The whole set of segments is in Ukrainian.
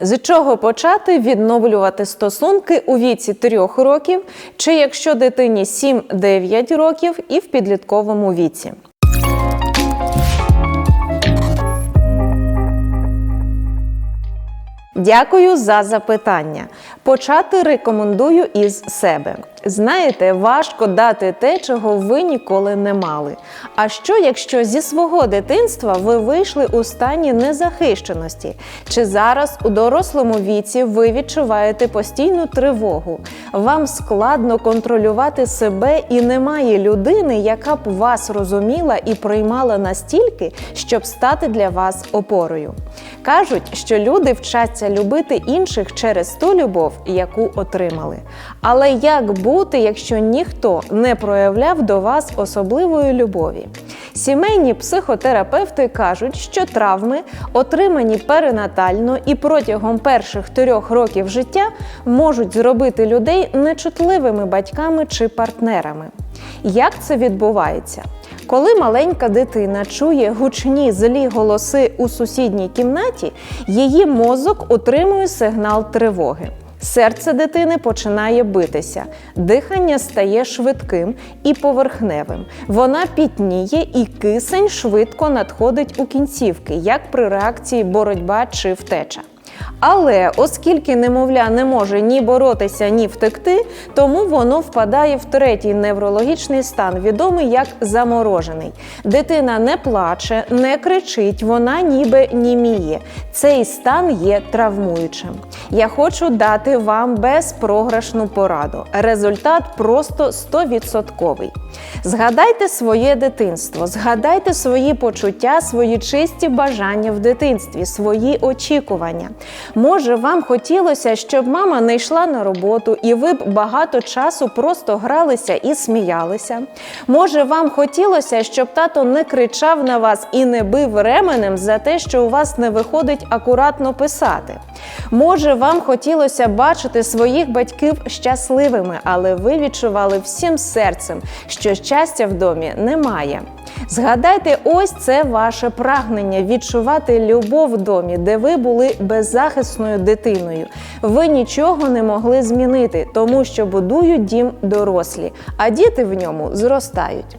З чого почати відновлювати стосунки у віці 3 років, чи якщо дитині 7-9 років і в підлітковому віці? Дякую за запитання. Почати рекомендую із себе. Знаєте, важко дати те, чого ви ніколи не мали. А що, якщо зі свого дитинства ви вийшли у стані незахищеності? Чи зараз у дорослому віці ви відчуваєте постійну тривогу? Вам складно контролювати себе і немає людини, яка б вас розуміла і приймала настільки, щоб стати для вас опорою. Кажуть, що люди вчаться любити інших через ту любов, яку отримали. Але як бути, якщо ніхто не проявляв до вас особливої любові? Сімейні психотерапевти кажуть, що травми, отримані перинатально і протягом перших трьох років життя, можуть зробити людей нечутливими батьками чи партнерами. Як це відбувається? Коли маленька дитина чує гучні злі голоси у сусідній кімнаті, її мозок отримує сигнал тривоги. Серце дитини починає битися, дихання стає швидким і поверхневим. Вона пітніє і кисень швидко надходить у кінцівки, як при реакції боротьба чи втеча. Але оскільки немовля не може ні боротися, ні втекти, тому воно впадає в третій неврологічний стан, відомий як заморожений. Дитина не плаче, не кричить, вона ніби німіє. Цей стан є травмуючим. Я хочу дати вам безпрограшну пораду. Результат просто 100%. Згадайте своє дитинство, згадайте свої почуття, свої чисті бажання в дитинстві, свої очікування. Може, вам хотілося, щоб мама не йшла на роботу, і ви б багато часу просто гралися і сміялися. Може, вам хотілося, щоб тато не кричав на вас і не бив ременем за те, що у вас не виходить акуратно писати. Може, вам хотілося бачити своїх батьків щасливими, але ви відчували всім серцем, що щастя в домі немає. Згадайте, ось це ваше прагнення відчувати любов в домі, де ви були беззахисною дитиною. Ви нічого не могли змінити, тому що будують дім дорослі, а діти в ньому зростають.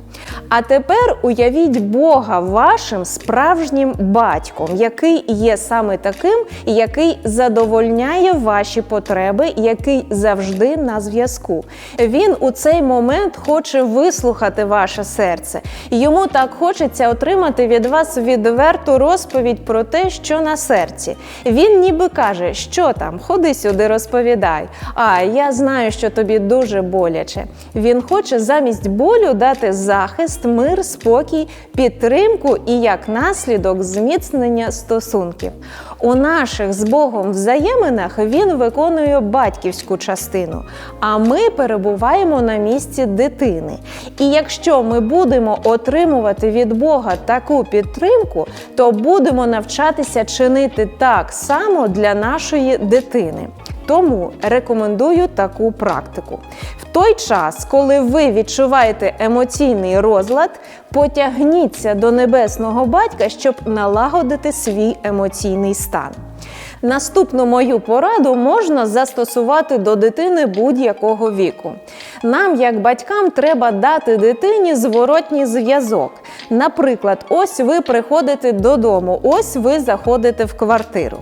А тепер уявіть Бога вашим справжнім батьком, який є саме таким, який задовольняє ваші потреби, який завжди на зв'язку. Він у цей момент хоче вислухати ваше серце. Йому так хочеться отримати від вас відверту розповідь про те, що на серці. Він ніби каже, що там, ходи сюди, розповідай. А я знаю, що тобі дуже боляче. Він хоче замість болю дати захист, мир, спокій, підтримку і як наслідок зміцнення стосунків. У наших з Богом взаєминах він виконує батьківську частину, а ми перебуваємо на місці дитини. І якщо ми будемо отримувати від Бога таку підтримку, то будемо навчатися чинити так само для нашої дитини. Тому рекомендую таку практику. В той час, коли ви відчуваєте емоційний розлад, потягніться до небесного батька, щоб налагодити свій емоційний стан. Наступну мою пораду можна застосувати до дитини будь-якого віку. Нам, як батькам, треба дати дитині зворотній зв'язок. Наприклад, ось ви приходите додому, ось ви заходите в квартиру.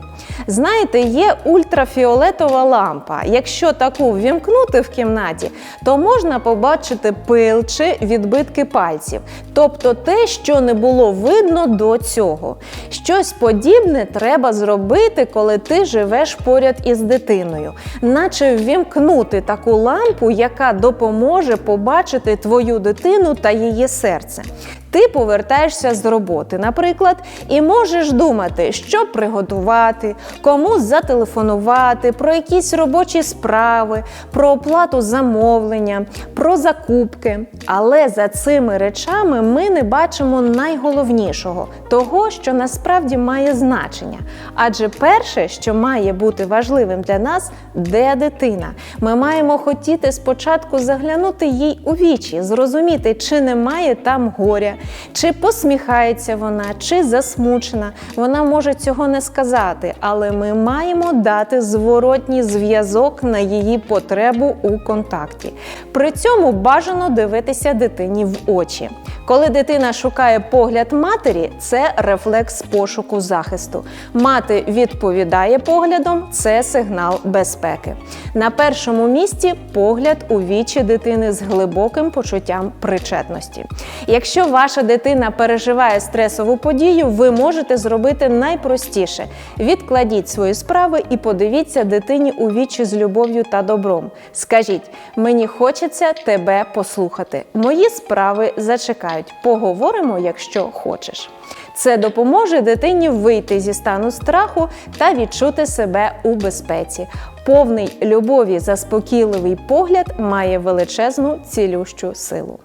Знаєте, є ультрафіолетова лампа. Якщо таку ввімкнути в кімнаті, то можна побачити пил чи відбитки пальців, тобто те, що не було видно до цього. Щось подібне треба зробити, коли ти живеш поряд із дитиною, наче ввімкнути таку лампу, яка допоможе побачити твою дитину та її серце. Ти повертаєшся з роботи, наприклад, і можеш думати, що приготувати, кому зателефонувати, про якісь робочі справи, про оплату замовлення, про закупки. Але за цими речами ми не бачимо найголовнішого того, що насправді має значення. Адже перше, що має бути важливим для нас, де дитина. Ми маємо хотіти спочатку заглянути їй у вічі, зрозуміти, чи немає там горя, чи посміхається вона, чи засмучена. Вона може цього не сказати, але ми маємо дати зворотній зв'язок на її потребу у контакті. При цьому бажано дивитися дитині в очі. Коли дитина шукає погляд матері, це рефлекс пошуку захисту. Мати відповідає поглядом, це сигнал безпеки. На першому місці погляд у вічі дитини з глибоким почуттям причетності. Якщо ваша дитина переживає стресову подію, ви можете зробити найпростіше: відкладіть свої справи і подивіться дитині у вічі з любов'ю та добром. Скажіть, мені хочеться тебе послухати. Мої справи зачекають. Поговоримо, якщо хочеш. Це допоможе дитині вийти зі стану страху та відчути себе у безпеці. Повний любові заспокійливий погляд має величезну цілющу силу.